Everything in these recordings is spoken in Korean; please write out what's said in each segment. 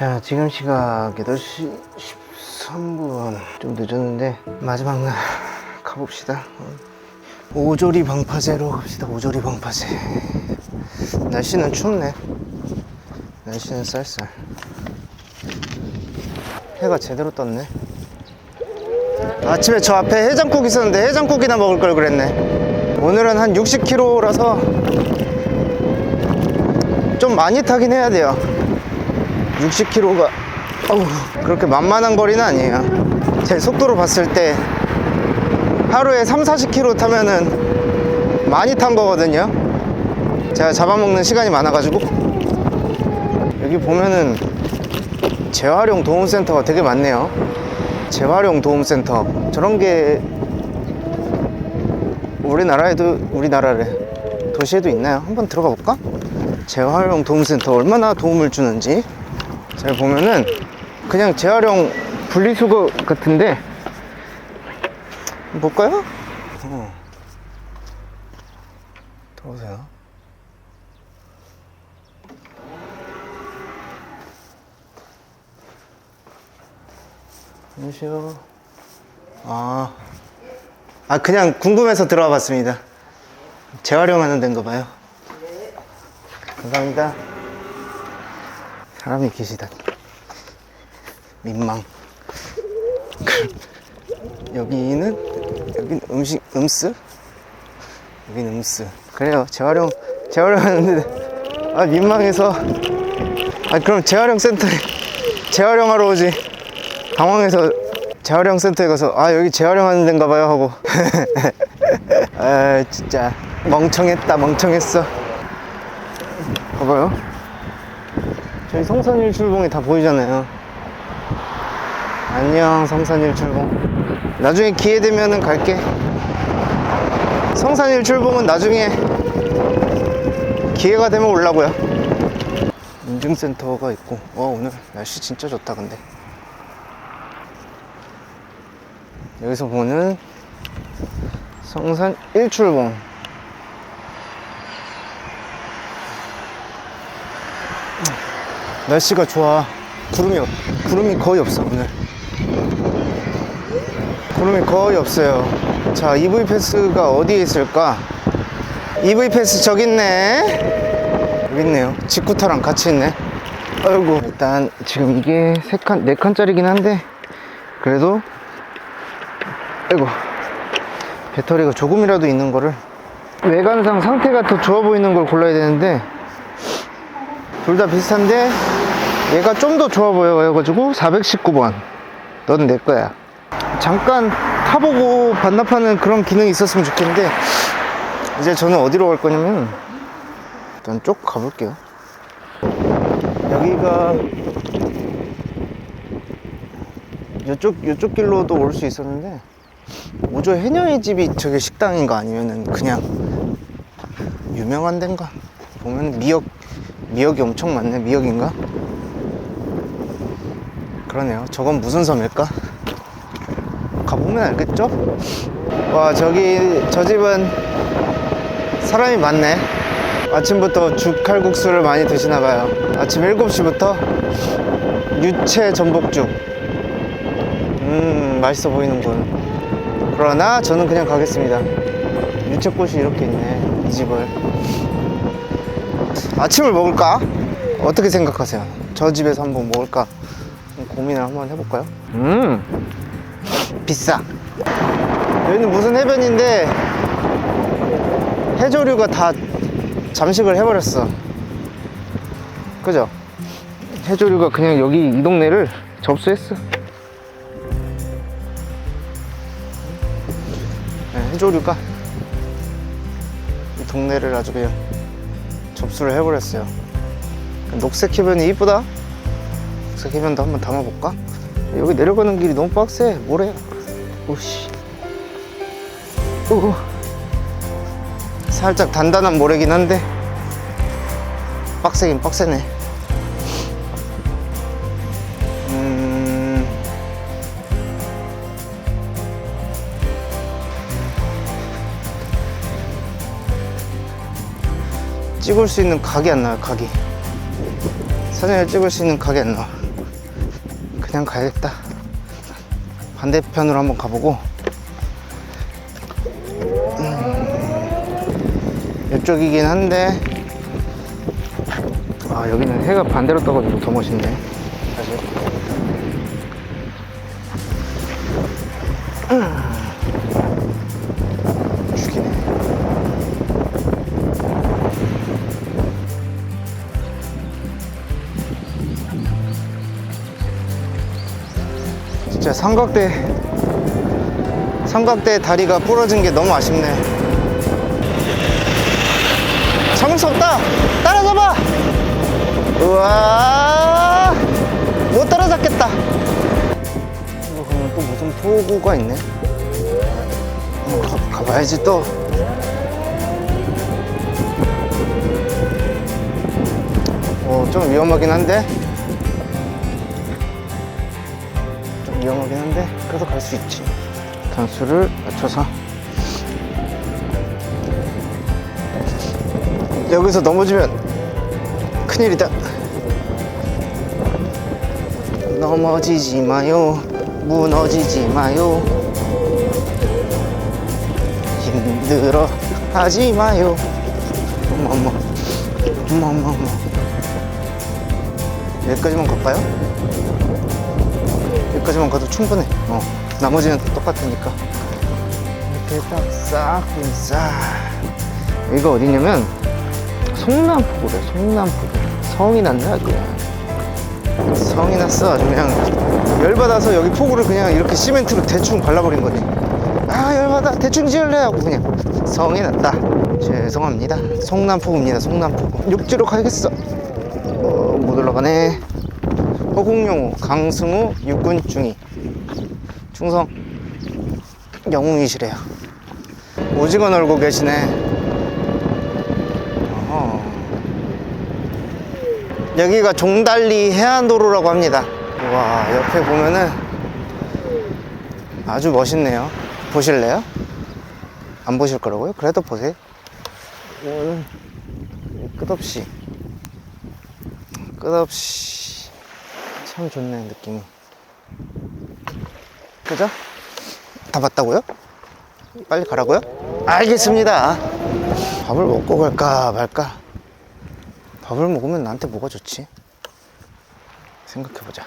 자, 지금 시각 8시 13분. 좀 늦었는데, 마지막 날 가봅시다. 오조리 방파제로 갑시다. 오조리 방파제. 날씨는 춥네. 날씨는 쌀쌀. 해가 제대로 떴네. 아침에 저 앞에 해장국 있었는데 해장국이나 먹을 걸 그랬네. 오늘은 한 60km라서 좀 많이 타긴 해야 돼요. 60km가 그렇게 만만한 거리는 아니에요. 제 속도로 봤을 때 하루에 3, 40km 타면은 많이 탄 거거든요. 제가 잡아먹는 시간이 많아가지고 여기 보면은 재활용 도움센터가 되게 많네요. 재활용 도움센터 저런 게 우리나라에도 우리나라래 도시에도 있나요? 한번 들어가 볼까? 재활용 도움센터 얼마나 도움을 주는지 잘 보면은 그냥 재활용 분리수거 같은데 볼까요? 어. 들어오세요. 안녕하세요. 아, 아 그냥 궁금해서 들어와 봤습니다. 재활용하는 데인가 봐요. 감사합니다. 사람이 계시다. 민망. 여기는 여긴 음식 음스? 여긴 음스. 그래요. 재활용 재활용하는데 아 민망해서 아 그럼 재활용 센터에 재활용하러 오지. 당황해서 재활용 센터에 가서 아 여기 재활용하는 데인가 봐요 하고 아 진짜 멍청했다 멍청했어 봐봐요 저희 성산일 출봉이 다 보이잖아요. 안녕 성산일 출봉. 나중에 기회 되면은 갈게. 성산일 출봉은 나중에 기회가 되면 올라고요. 인증센터가 있고. 와 오늘 날씨 진짜 좋다 근데. 여기서 보는 성산 1출봉 날씨가 좋아. 구름이 없, 구름이 거의 없어 오늘. 구름이 거의 없어요. 자 EV 패스가 어디에 있을까? EV 패스 저기 있네. 여기 있네요. 직구타랑 같이 있네. 아이고. 일단 지금 이게 세 칸, 네 칸짜리긴 한데 그래도 아이고. 배터리가 조금이라도 있는 거를 외관상 상태가 더 좋아 보이는 걸 골라야 되는데 둘 다 비슷한데 얘가 좀 더 좋아 보여가지고 419번. 넌 내 거야. 잠깐 타보고 반납하는 그런 기능이 있었으면 좋겠는데 이제 저는 어디로 갈 거냐면 일단 쭉 가볼게요. 여기가 이쪽 이쪽 길로도 올 수 있었는데 오조 해녀의 집이 저게 식당인가 아니면은 그냥 유명한 데인가? 보면 미역 미역이 엄청 많네. 미역인가 그러네요 저건 무슨 섬일까 가보면 알겠죠 와 저기 저 집은 사람이 많네 아침부터 죽 칼국수를 많이 드시나 봐요 아침 7시부터 유채 전복죽 음 맛있어 보이는군 그러나 저는 그냥 가겠습니다. 유채꽃이 이렇게 있네. 이 집을. 아침을 먹을까? 어떻게 생각하세요? 저 집에서 한번 먹을까? 좀 고민을 한번 해볼까요? 음, 비싸. 여기는 무슨 해변인데 해조류가 다 잠식을 해버렸어. 그죠? 해조류가 그냥 여기 이 동네를 접수했어. 네, 해조류가 이 동네를 아주 그냥 접수를 해버렸어요. 녹색 해변이 이쁘다. 녹색 해변도 한번 담아볼까? 여기 내려가는 길이 너무 빡세. 뭐래? 오씨. 오. 살짝 단단한 모래긴 한데 빡세긴 빡세네. 음. 찍을 수 있는 각이 안 나와요, 각이. 사진을 찍을 수 있는 각이 안 나와. 그냥 가야겠다. 반대편으로 한번 가보고. 음, 이쪽이긴 한데. 아, 여기는 해가 반대로 떠가지고 더 멋있네. 사실. 진짜 삼각대 삼각대 다리가 부러진 게 너무 아쉽네. 잡을 수 없다 따라잡아! 우와! 못 따라잡겠다. 이거 그러면 또 무슨 포구가 있네? 한번 가, 가봐야지 또. 어, 좀 위험하긴 한데 위험하긴 한데 그래도 갈 수 있지. 단수를 맞춰서. 여기서 넘어지면 큰일이다. 넘어지지 마요. 무너지지 마요. 힘들어 하지 마요. 어머머. 어머머머 여기까지만 갈까요? 여기까지만 가도 충분해. 어. 나머지는 다 똑같으니까. 이렇게 딱 싹, 싹. 여기가 어디냐면, 송남포구래, 송남포구. 성이 났네, 아주. 성이 났어. 아주 그냥. 열받아서 여기 포구를 그냥 이렇게 시멘트로 대충 발라버린 거네. 아, 열받아. 대충 지을래. 하고 그냥. 성이 났다. 죄송합니다. 송남포구입니다, 송남포구. 육지로 가야겠어. 어, 못 올라가네. 허공용호, 강승우, 육군 중위. 충성, 영웅이시래요. 오징어 놀고 계시네. 어허. 여기가 종달리 해안도로라고 합니다. 와, 옆에 보면은 아주 멋있네요. 보실래요? 안 보실 거라고요? 그래도 보세요. 이거는 끝없이 끝없이 참 좋네 느낌이 그죠? 다 봤다고요? 빨리 가라고요? 알겠습니다 밥을 먹고 갈까 말까 밥을 먹으면 나한테 뭐가 좋지? 생각해보자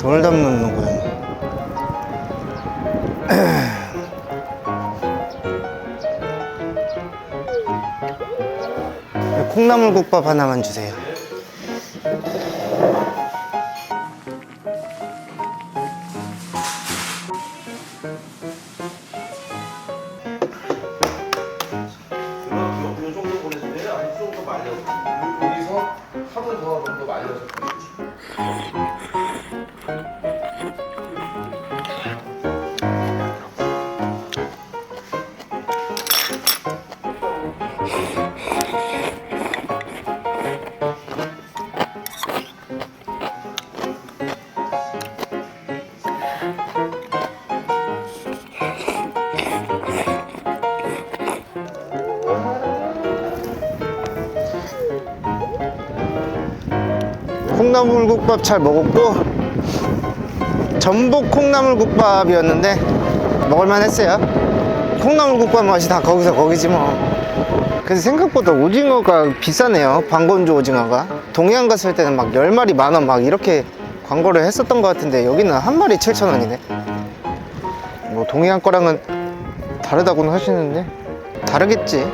돈을 담는 누구야 콩나물국밥 하나만 주세요 요 하루 더 정도 말려서 콩나물국밥 잘 먹었고 전복 콩나물국밥이었는데 먹을만 했어요. 콩나물국밥 맛이 다 거기서 거기지 뭐. 그래서 생각보다 오징어가 비싸네요. 방건조 오징어가. 동해안 갔을 때는 막 10마리 만원 막 이렇게 광고를 했었던 것 같은데 여기는 한 마리 7,000원이네. 뭐 동해안 거랑은 다르다고는 하시는데 다르겠지